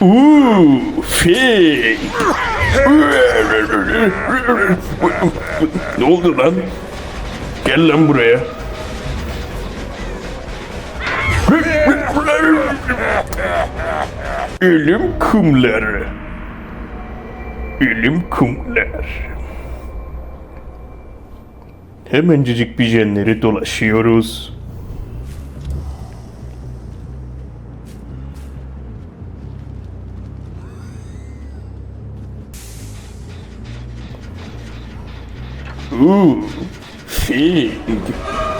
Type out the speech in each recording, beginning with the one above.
Uuu, fake. ne oldu lan? Gel lan buraya. Ölüm kumları. Ölüm kumlar. Hemencecik bir jenleri dolaşıyoruz. Uuu, Fink,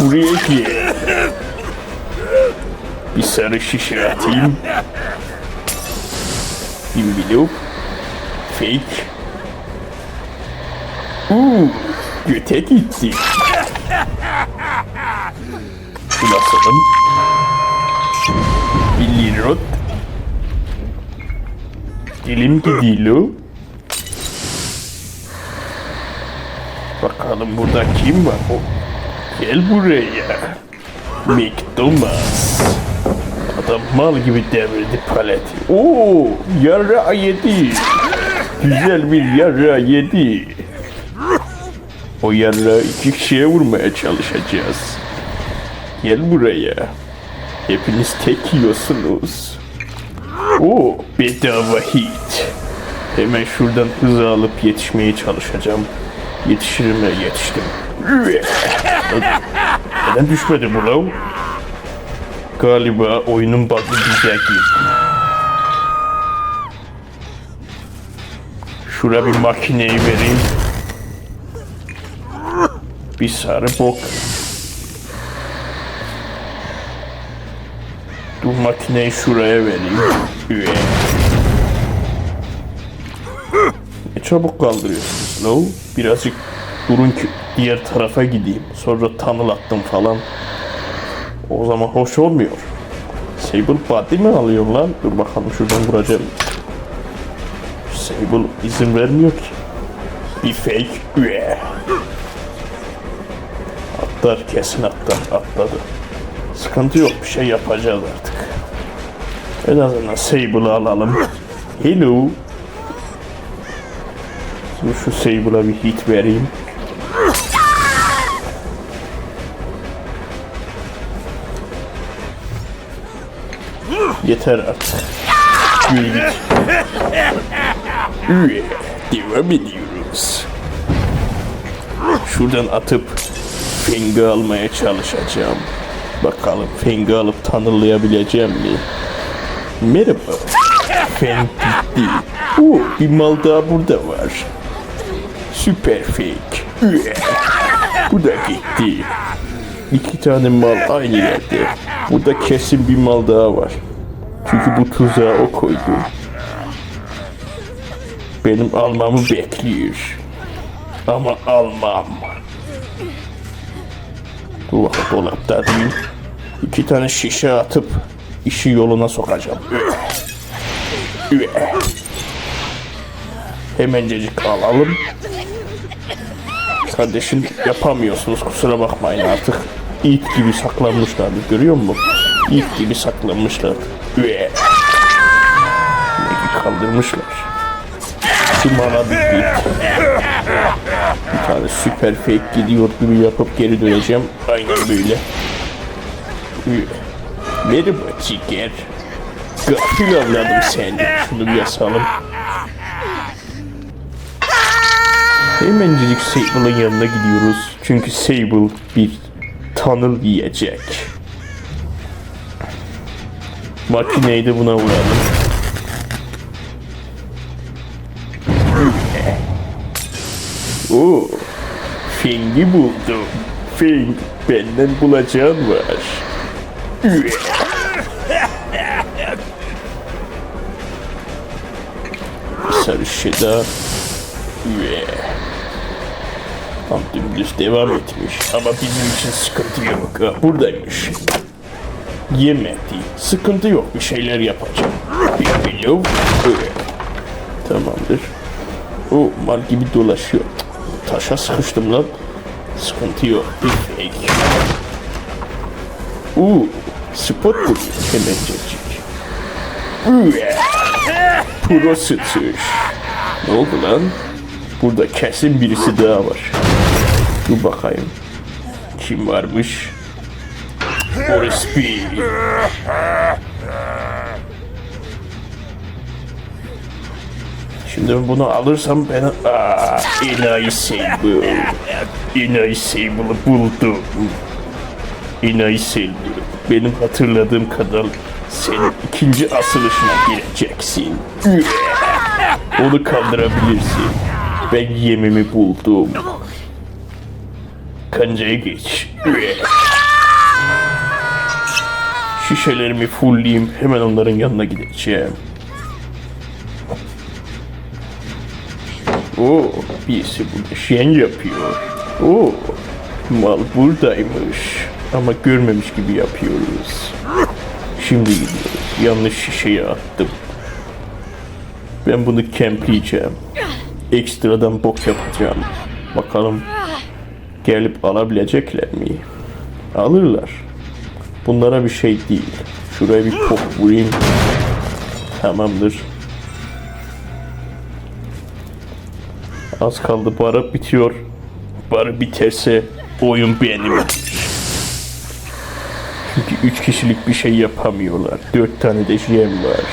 buraya gel. Bir sarı şişe atayım. Envelope. Fake. Uuu, göte gitti. Basalım. Bir lirot. Elim gidiyor. Bakalım burada kim var? O. Gel buraya. McDonald's. Adam mal gibi devirdi paleti. Oo, yara yedi. Güzel bir yara yedi. O yara iki kişiye vurmaya çalışacağız. Gel buraya. Hepiniz tek yiyorsunuz. Oo, bedava hit. Hemen şuradan hızı alıp yetişmeye çalışacağım. Yetişirim ve yetiştim. Neden düşmedi bu lav? Galiba oyunun bug'ı girdi. Şura bir makineyi vereyim. Bir sarı bok. Dur makineyi şuraya vereyim. Çabuk kaldırıyorsunuz lo. Birazcık durun ki diğer tarafa gideyim. Sonra tunnel attım falan. O zaman hoş olmuyor. Sable body mi alıyor lan? Dur bakalım şuradan vuracağım. Sable izin vermiyor ki. Bir fake. Atlar kesin atlar atladı. Sıkıntı yok bir şey yapacağız artık. En azından Sable'ı alalım. Hello. Dur şu Sable'a bir hit vereyim. Yeter artık. Yürü git. Üye, devam ediyoruz. Şuradan atıp Feng'i almaya çalışacağım. Bakalım Feng'i alıp tanırlayabileceğim mi? Merhaba. Feng gitti. Oo, bir mal daha burada var. Süper. Üye. Bu da gitti. İki tane mal aynı yerde. Burada kesin bir mal daha var. Çünkü bu tuzağı o koydu. Benim almamı bekliyor. Ama almam. Dur dolapta değil. İki tane şişe atıp işi yoluna sokacağım. Hemencecik alalım. Kardeşim yapamıyorsunuz kusura bakmayın artık. İt gibi saklanmışlar görüyor musun? İt gibi saklanmışlar. Peki kaldırmışlar. Bana bir Bir tane süper fake gidiyor gibi yapıp geri döneceğim. Aynen böyle. Merhaba Ciger. Gafil avladım seni. Şunu bir yasalım. Hemencik Sable'ın yanına gidiyoruz. Çünkü Sable bir tunnel yiyecek. Makineyi de buna vuralım. Oo, Feng'i buldum. Feng, benden bulacağın var. Sarı şeda. Üe. Dümdüz devam etmiş. Ama bizim için sıkıntı yok. Ha, buradaymış. Yemedi. Sıkıntı yok. Bir şeyler yapacağım. Bir. Tamamdır. O mal gibi dolaşıyor. Taşa sıkıştım lan. Sıkıntı yok. Bir fake. Uuu. Spot bu. Hemencecik. Pro sıçış. Ne oldu lan? Burada kesin birisi daha var. Dur bakayım. Kim varmış? Orospi. Şimdi ben bunu alırsam ben... Aa, enayi Sable. Enayi Sable'ı buldum. Enayi Sable. Benim hatırladığım kadar senin ikinci asılışına gireceksin. Onu kaldırabilirsin. Ben yemimi buldum. Kancaya geç. Şişelerimi fullleyeyim. Hemen onların yanına gideceğim. Oo, birisi burada şen yapıyor. Oo, mal buradaymış. Ama görmemiş gibi yapıyoruz. Şimdi gidiyoruz. Yanlış şişeyi attım. Ben bunu kempleyeceğim. Ekstradan bok yapacağım. Bakalım gelip alabilecekler mi? Alırlar. Bunlara bir şey değil. Şuraya bir pok vurayım. Tamamdır. Az kaldı barı bitiyor. Barı biterse oyun benim. Çünkü üç kişilik bir şey yapamıyorlar. Dört tane de jem var.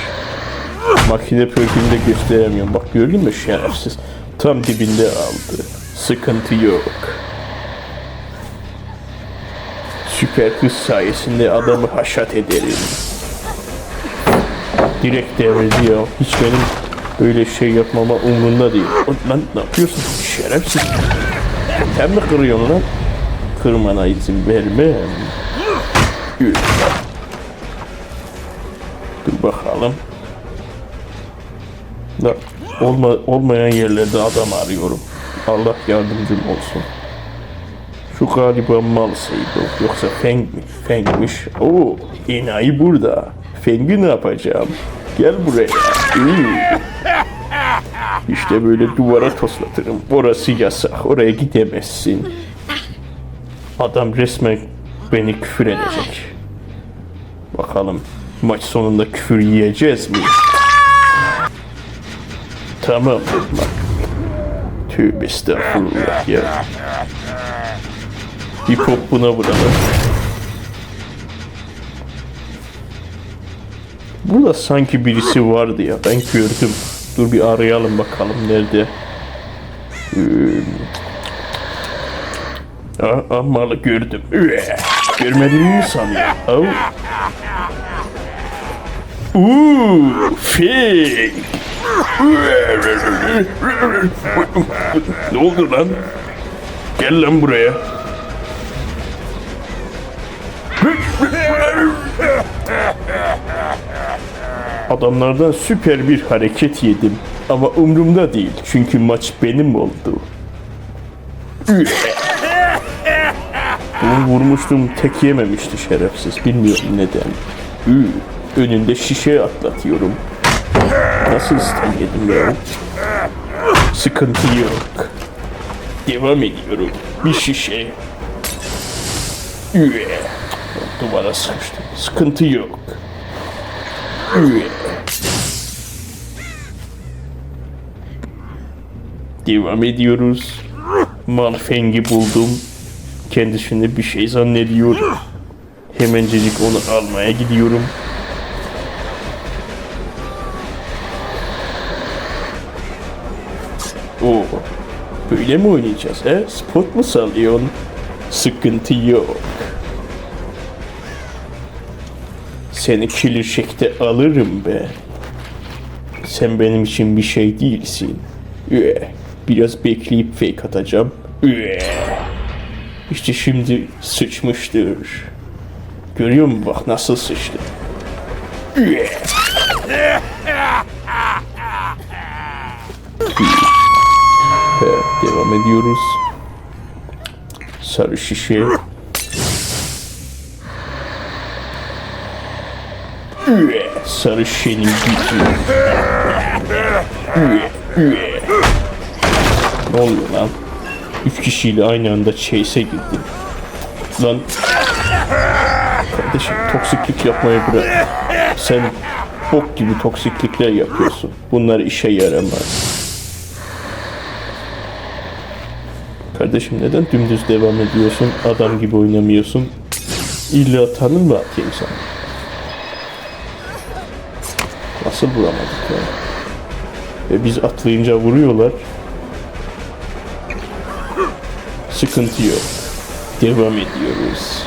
Makine pörkünde gösteremiyorum. Bak gördün mü şerefsiz. Tam dibinde aldı. Sıkıntı yok. Süper hız sayesinde adamı haşat ederim. Direkt devrediyor. Hiç benim böyle şey yapmama umurunda değil. Lan ne yapıyorsun? Şerefsiz. Sen mi kırıyorsun lan? Kırmana izin vermem. Dur bakalım. Olma, olmayan yerlerde adam arıyorum. Allah yardımcım olsun. Şu galiba mal Seydo. Yoksa Feng mi? Feng'miş. Oo, enayi burada. Feng'i ne yapacağım? Gel buraya. Üü. İşte böyle duvara toslatırım. Orası yasak. Oraya gidemezsin. Adam resmen beni küfür edecek. Bakalım maç sonunda küfür yiyeceğiz mi? Tamam. Bak. Tövbe estağfurullah ya. Bir pop buna vuralım. Burada sanki birisi vardı ya. Ben gördüm. Dur bir arayalım bakalım nerede. Ee, Aa, malı gördüm. Görmedin mi sanıyorsun? Au. Uuu, fake. Ne oldu lan? Gel lan buraya. Adamlardan süper bir hareket yedim. Ama umurumda değil. Çünkü maç benim oldu. Bunu vurmuştum tek yememişti şerefsiz. Bilmiyorum neden. Önünde şişe atlatıyorum. Nasıl istem yedim ya? Sıkıntı yok. Devam ediyorum. Bir şişe. Üye. Duvara sıkıştım. Sıkıntı yok. Üye. Devam ediyoruz. Malfengi buldum. Kendisini bir şey zannediyor. Hemencecik onu almaya gidiyorum. Oo, böyle mi oynayacağız he? Spot mu sallıyorsun? Sıkıntı yok. Seni killer şekte alırım be. Sen benim için bir şey değilsin. Üe. Biraz bekleyip fake atacağım. Üe. İşte şimdi sıçmıştır. Görüyor musun bak nasıl sıçtı. Üe. Devam ediyoruz. Sarı şişe. Sarı şişenin gücü. Ne oluyor lan? Üç kişiyle aynı anda chase'e girdim. Lan. Kardeşim toksiklik yapmayı bırak. Sen bok gibi toksiklikler yapıyorsun. Bunlar işe yaramaz. Kardeşim neden dümdüz devam ediyorsun? Adam gibi oynamıyorsun. İlla tanır mı atayım sana? Nasıl bulamadık ya? Ve biz atlayınca vuruyorlar. Sıkıntı yok. Devam ediyoruz.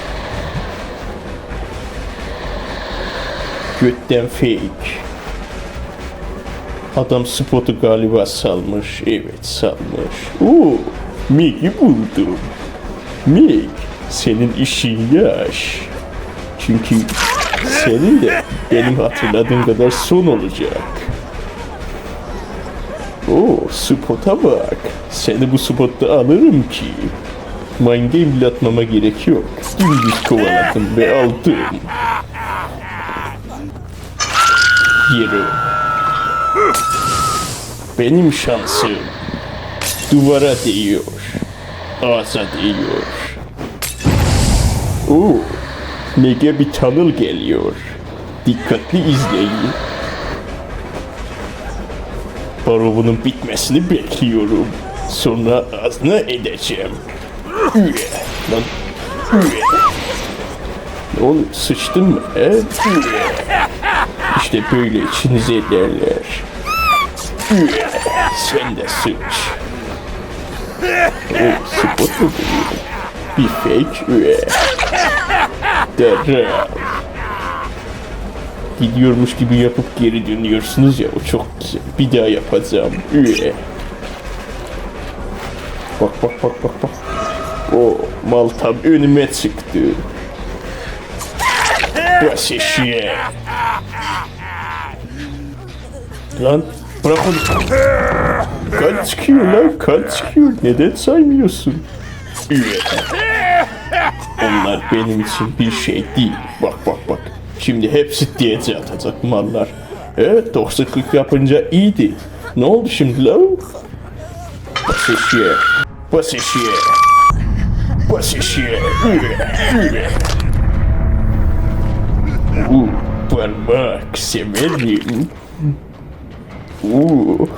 Götten fake. Adam spotu galiba salmış. Evet salmış. Oo, Meg'i buldum. Meg, senin işin yaş. Çünkü senin de benim hatırladığım kadar son olacak. Oo, spota bak. Seni bu spotta alırım ki. Mind game bile atmama gerek yok. Dümdüz kovaladım ve aldım. Yürü. Benim şansım duvara değiyor. Ağza değiyor. Oo, Mega bir tunnel geliyor. Dikkatli izleyin. Barovunun bitmesini bekliyorum. Sonra ağzına edeceğim. Lan. Ne oluyor? Sıçtın mı? He? İşte böyle içinize ederler. Sen de sıç. Buluyorum? Bir fake. Derhal. Gidiyormuş gibi yapıp geri dönüyorsunuz ya o çok güzel. Bir daha yapacağım. Üye. Bak bak bak bak bak. O mal tam önüme çıktı. Bas eşeğe. Lan bırak onu. Kan çıkıyor lan kan çıkıyor. Neden saymıyorsun? Onlar benim için bir şey değil. Bak bak bak. Şimdi hepsi diyete atacak mallar. Evet toksiklik yapınca iyiydi. Ne oldu şimdi lan? Bas eşeğe. Bas eşeğe. Bas. Üye. Uuu parmak severim. Uuu.